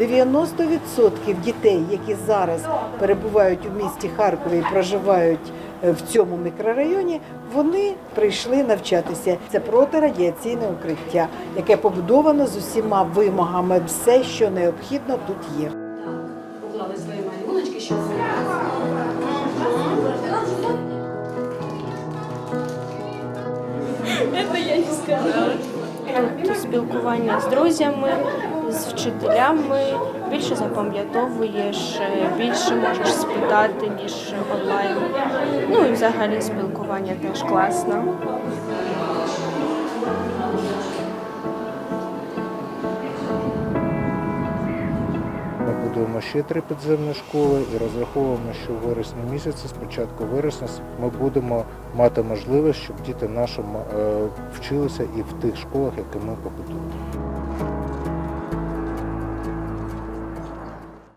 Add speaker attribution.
Speaker 1: 90% дітей, які зараз перебувають у місті Харкові і проживають е, в цьому мікрорайоні, вони прийшли навчатися. Це протирадіаційне укриття, яке побудовано з усіма вимогами. Все, що необхідно, тут є.
Speaker 2: Поклали свої малюночки, що
Speaker 3: Тут спілкування з друзями, з вчителями. Більше запам'ятовуєш, більше можеш спитати, ніж онлайн. Ну і взагалі спілкування теж класно.
Speaker 4: Ми будуємо ще три підземні школи і розраховуємо, що в вересні місяці, з початку вересня, ми будемо мати можливість, щоб діти наші е, вчилися і в тих школах, які ми побудуємо.